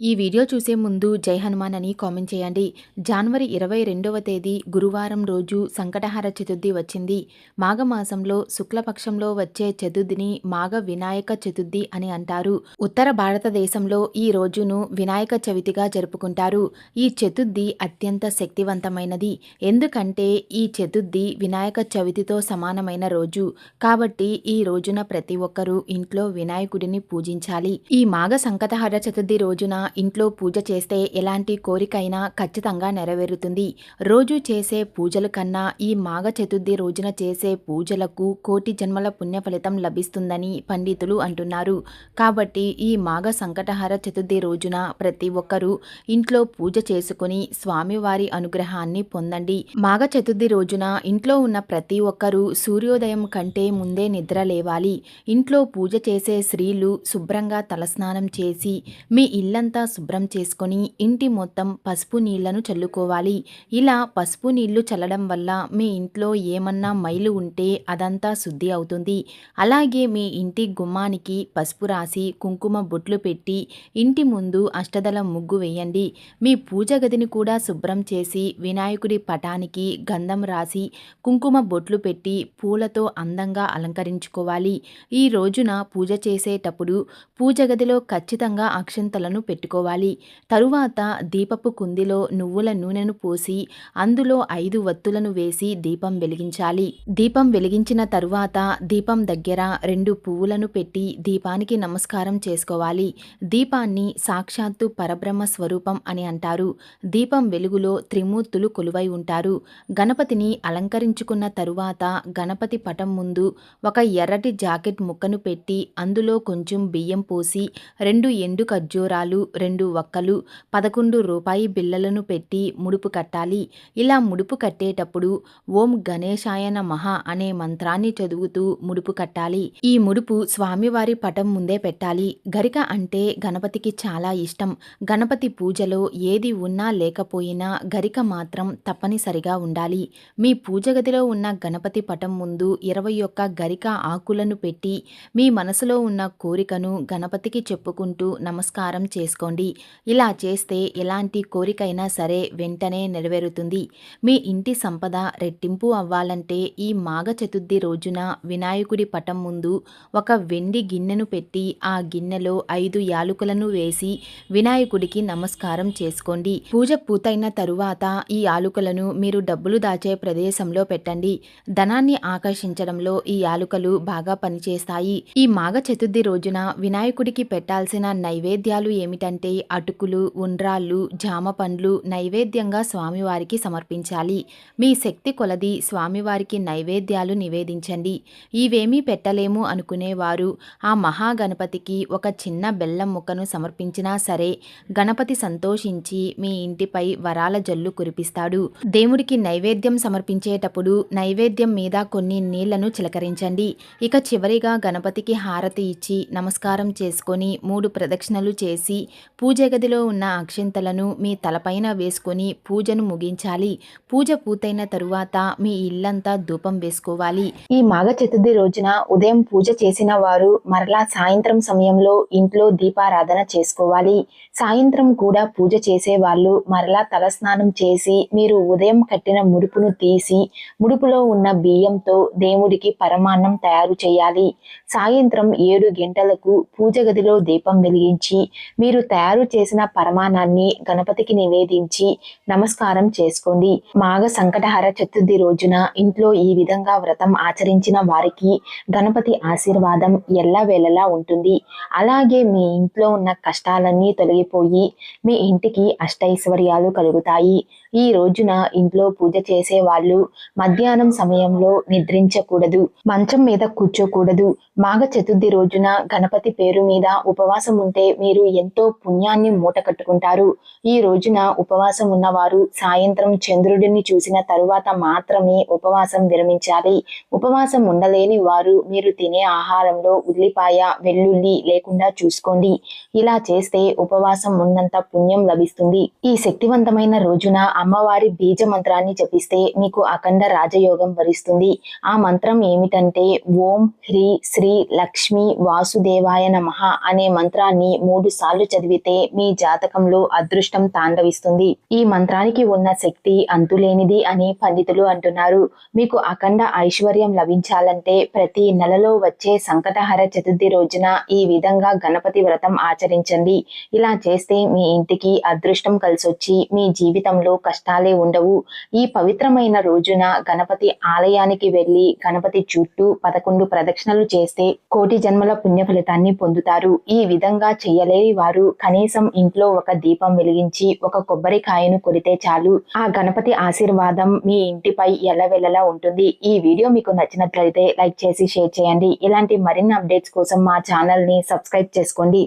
ఈ వీడియో చూసే ముందు జై హనుమాన్ అని కామెంట్ చేయండి. జనవరి ఇరవై రెండవ తేదీ గురువారం రోజు సంకటహార చతుర్థి వచ్చింది. మాఘమాసంలో శుక్లపక్షంలో వచ్చే చతుర్థిని మాఘ వినాయక చతుర్థి అని అంటారు. ఉత్తర భారతదేశంలో ఈ రోజును వినాయక చవితిగా జరుపుకుంటారు. ఈ చతుర్థి అత్యంత శక్తివంతమైనది. ఎందుకంటే ఈ చతుర్థి వినాయక చవితితో సమానమైన రోజు. కాబట్టి ఈ రోజున ప్రతి ఒక్కరూ ఇంట్లో వినాయకుడిని పూజించాలి. ఈ మాఘ సంకటహార చతుర్థి రోజున ఇంట్లో పూజ చేస్తే ఎలాంటి కోరికైనా ఖచ్చితంగా నెరవేరుతుంది. రోజు చేసే పూజల కన్నా ఈ మాఘ చతుర్థి రోజున చేసే పూజలకు కోటి జన్మల పుణ్య ఫలితం లభిస్తుందని పండితులు అంటున్నారు. కాబట్టి ఈ మాఘ సంకటహార చతుర్థి రోజున ప్రతి ఒక్కరూ ఇంట్లో పూజ చేసుకుని స్వామివారి అనుగ్రహాన్ని పొందండి. మాఘ చతుర్థి రోజున ఇంట్లో ఉన్న ప్రతి ఒక్కరూ సూర్యోదయం కంటే ముందే నిద్ర లేవాలి. ఇంట్లో పూజ చేసే స్త్రీలు శుభ్రంగా తలస్నానం చేసి మీ ఇల్లంతా అంతా శుభ్రం చేసుకొని ఇంటి మొత్తం పసుపు నీళ్ళను చల్లుకోవాలి. ఇలా పసుపు నీళ్ళు చల్లడం వల్ల మీ ఇంట్లో ఏమన్నా మైలు ఉంటే అదంతా శుద్ధి అవుతుంది. అలాగే మీ ఇంటి గుమ్మానికి పసుపు రాసి కుంకుమ బొట్లు పెట్టి ఇంటి ముందు అష్టదల ముగ్గు వేయండి. మీ పూజ గదిని కూడా శుభ్రం చేసి వినాయకుడి పటానికి గంధం రాసి కుంకుమ బొట్లు పెట్టి పూలతో అందంగా అలంకరించుకోవాలి. ఈ రోజున పూజ చేసేటప్పుడు పూజ గదిలో ఖచ్చితంగా అక్షంతలను పెట్టు పెట్టుకోవాలి. తరువాత దీపపు కుందిలో నువ్వుల నూనెను పోసి అందులో ఐదు వత్తులను వేసి దీపం వెలిగించాలి. దీపం వెలిగించిన తరువాత దీపం దగ్గర రెండు పువ్వులను పెట్టి దీపానికి నమస్కారం చేసుకోవాలి. దీపాన్ని సాక్షాత్తు పరబ్రహ్మ స్వరూపం అని అంటారు. దీపం వెలుగులో త్రిమూర్తులు కొలువై ఉంటారు. గణపతిని అలంకరించుకున్న తరువాత గణపతి పటం ముందు ఒక ఎర్రటి జాకెట్ ముక్కను పెట్టి అందులో కొంచెం బియ్యం పోసి రెండు ఎండు ఖర్జూరాలు రెండు ఒక్కలు పదకొండు రూపాయి బిళ్ళలను పెట్టి ముడుపు కట్టాలి. ఇలా ముడుపు కట్టేటప్పుడు ఓం గణేశాయన మహా అనే మంత్రాన్ని చదువుతూ ముడుపు కట్టాలి. ఈ ముడుపు స్వామివారి పటం ముందే పెట్టాలి. గరిక అంటే గణపతికి చాలా ఇష్టం. గణపతి పూజలో ఏది ఉన్నా లేకపోయినా గరిక మాత్రం తప్పనిసరిగా ఉండాలి. మీ పూజ గదిలో ఉన్న గణపతి పటం ముందు ఇరవై ఒక్క గరిక ఆకులను పెట్టి మీ మనసులో ఉన్న కోరికను గణపతికి చెప్పుకుంటూ నమస్కారం చేసుకో చేసుకోండి. ఇలా చేస్తే ఎలాంటి కోరికైనా సరే వెంటనే నెరవేరుతుంది. మీ ఇంటి సంపద రెట్టింపు అవ్వాలంటే ఈ మాఘ చతుర్థి రోజున వినాయకుడి పటం ముందు ఒక వెండి గిన్నెను పెట్టి ఆ గిన్నెలో ఐదు యాలుకలను వేసి వినాయకుడికి నమస్కారం చేసుకోండి. పూజ పూర్తయిన తరువాత ఈ యాలుకలను మీరు డబ్బులు దాచే ప్రదేశంలో పెట్టండి. ధనాన్ని ఆకర్షించడంలో ఈ యాలుకలు బాగా పనిచేస్తాయి. ఈ మాఘ చతుర్థి రోజున వినాయకుడికి పెట్టాల్సిన నైవేద్యాలు ఏమిటంటే అంటే అటుకులు ఉండ్రాళ్ళు జామ పండ్లు నైవేద్యంగా స్వామివారికి సమర్పించాలి. మీ శక్తి కొలది స్వామివారికి నైవేద్యాలు నివేదించండి. ఇవేమీ పెట్టలేము అనుకునేవారు. ఆ మహాగణపతికి ఒక చిన్న బెల్లం ముక్కను సమర్పించినా సరే గణపతి సంతోషించి మీ ఇంటిపై వరాల జల్లు కురిపిస్తాడు. దేవుడికి నైవేద్యం సమర్పించేటప్పుడు నైవేద్యం మీద కొన్ని నీళ్ళను చిలకరించండి. ఇక చివరిగా గణపతికి హారతి ఇచ్చి నమస్కారం చేసుకొని మూడు ప్రదక్షిణలు చేసి పూజ గదిలో ఉన్న అక్షింతలను మీ తలపైన వేసుకొని పూజను ముగించాలి. పూజ పూర్తయిన తరువాత మీ ఇల్లంతా ధూపం వేసుకోవాలి. ఈ మాఘ చతుర్థి రోజున ఉదయం పూజ చేసిన వారు మరలా సాయంత్రం సమయంలో ఇంట్లో దీపారాధన చేసుకోవాలి. సాయంత్రం కూడా పూజ చేసే వాళ్ళు మరలా తలస్నానం చేసి మీరు ఉదయం కట్టిన ముడుపును తీసి ముడుపులో ఉన్న బియ్యంతో దేవుడికి పరమాన్నం తయారు చేయాలి. సాయంత్రం ఏడు గంటలకు పూజ గదిలో దీపం వెలిగించి మీరు తయారు చేసిన పరమాణాన్ని గణపతికి నివేదించి నమస్కారం చేసుకోండి. మాఘ సంకటహర చతుర్థి రోజున ఇంట్లో ఈ విధంగా వ్రతం ఆచరించిన వారికి గణపతి ఆశీర్వాదం ఎల్లవేళలా ఉంటుంది. అలాగే మీ ఇంట్లో ఉన్న కష్టాలన్నీ తొలగిపోయి మీ ఇంటికి అష్టైశ్వర్యాలు కలుగుతాయి. ఈ రోజున ఇంట్లో పూజ చేసే వాళ్ళు మధ్యాహ్నం సమయంలో నిద్రించకూడదు మంచం మీద కూర్చోకూడదు. మాఘ చతుర్థి రోజున గణపతి పేరు మీద ఉపవాసం ఉంటే మీరు ఎంతో పుణ్యాన్ని మూట కట్టుకుంటారు. ఈ రోజున ఉపవాసం ఉన్నవారు సాయంత్రం చంద్రుడిని చూసిన తరువాత మాత్రమే ఉపవాసం విరమించాలి. ఉపవాసం ఉండలేని వారు మీరు తినే ఆహారంలో ఉల్లిపాయ వెల్లుల్లి లేకుండా చూసుకోండి. ఇలా చేస్తే ఉపవాసం ఉన్నంత పుణ్యం లభిస్తుంది. ఈ శక్తివంతమైన రోజున అమ్మవారి బీజ మంత్రాన్ని జపిస్తే మీకు అఖండ రాజయోగం వరిస్తుంది. ఆ మంత్రం ఏమిటంటే ఓం హ్రీ శ్రీ లక్ష్మి వాసుదేవాయ నమ అనే మంత్రాన్ని మూడు సార్లు చదివి చదివితే మీ జాతకంలో అదృష్టం తాండవిస్తుంది. ఈ మంత్రానికి ఉన్న శక్తి అంతులేనిది అని పండితులు అంటున్నారు. మీకు అఖండ ఐశ్వర్యం లభించాలంటే ప్రతి నెలలో వచ్చే సంకటహర చతుర్థి రోజున ఈ విధంగా గణపతి వ్రతం ఆచరించండి. ఇలా చేస్తే మీ ఇంటికి అదృష్టం కలిసొచ్చి మీ జీవితంలో కష్టాలే ఉండవు. ఈ పవిత్రమైన రోజున గణపతి ఆలయానికి వెళ్ళి గణపతి చుట్టూ పదకొండు ప్రదక్షిణలు చేస్తే కోటి జన్మల పుణ్య ఫలితాన్ని పొందుతారు. ఈ విధంగా చేయలేని వారు కనీసం ఇంట్లో ఒక దీపం వెలిగించి ఒక కొబ్బరికాయను కొడితే చాలు. ఆ గణపతి ఆశీర్వాదం మీ ఇంటిపై ఎల్లవెల్లలా ఉంటుంది. ఈ వీడియో మీకు నచ్చినట్లయితే లైక్ చేసి షేర్ చేయండి. ఇలాంటి మరిన్ని అప్డేట్స్ కోసం మా ఛానల్ని సబ్స్క్రైబ్ చేసుకోండి.